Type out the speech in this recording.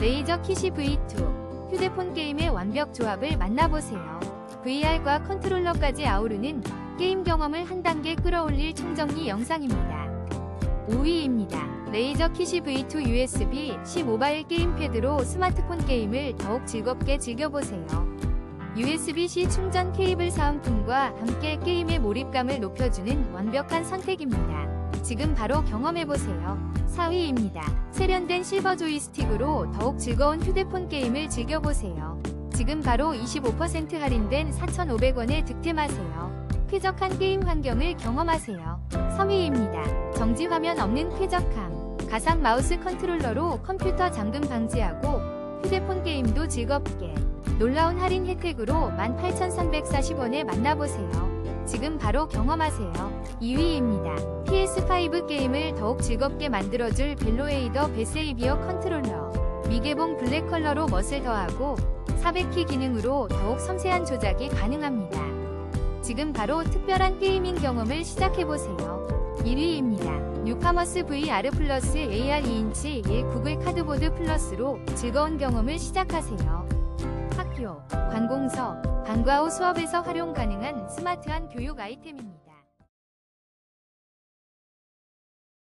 레이저 키시 V2 휴대폰 게임의 완벽 조합을 만나보세요. VR과 컨트롤러까지 아우르는 게임 경험을 한 단계 끌어올릴 총정리 영상입니다. 5위입니다. 레이저 키시 V2 USB-C 모바일 게임패드로 스마트폰 게임을 더욱 즐겁게 즐겨보세요. USB-C 충전 케이블 사은품과 함께 게임의 몰입감을 높여주는 완벽한 선택입니다. 지금 바로 경험해보세요. 4위입니다. 세련된 실버 조이스틱으로 더욱 즐거운 휴대폰 게임을 즐겨보세요. 지금 바로 25% 할인된 4,500원에 득템하세요. 쾌적한 게임 환경을 경험하세요. 3위입니다. 정지 화면 없는 쾌적함. 가상 마우스 컨트롤러로 컴퓨터 잠금 방지하고 휴대폰 게임도 즐겁게. 놀라운 할인 혜택으로 18,340원에 만나보세요. 지금 바로 경험하세요. 2위입니다. PS5 게임을 더욱 즐겁게 만들어줄 벨로에이더 베세이비어 컨트롤러. 미개봉 블랙 컬러로 멋을 더하고 400키 기능으로 더욱 섬세한 조작이 가능합니다. 지금 바로 특별한 게이밍 경험을 시작해보세요. 1위입니다. 뉴카머스 VR 플러스 AR 2인치 1 구글 카드보드 플러스로 즐거운 경험을 시작하세요. 학교, 관공서, 방과 후 수업에서 활용 가능한 스마트한 교육 아이템입니다.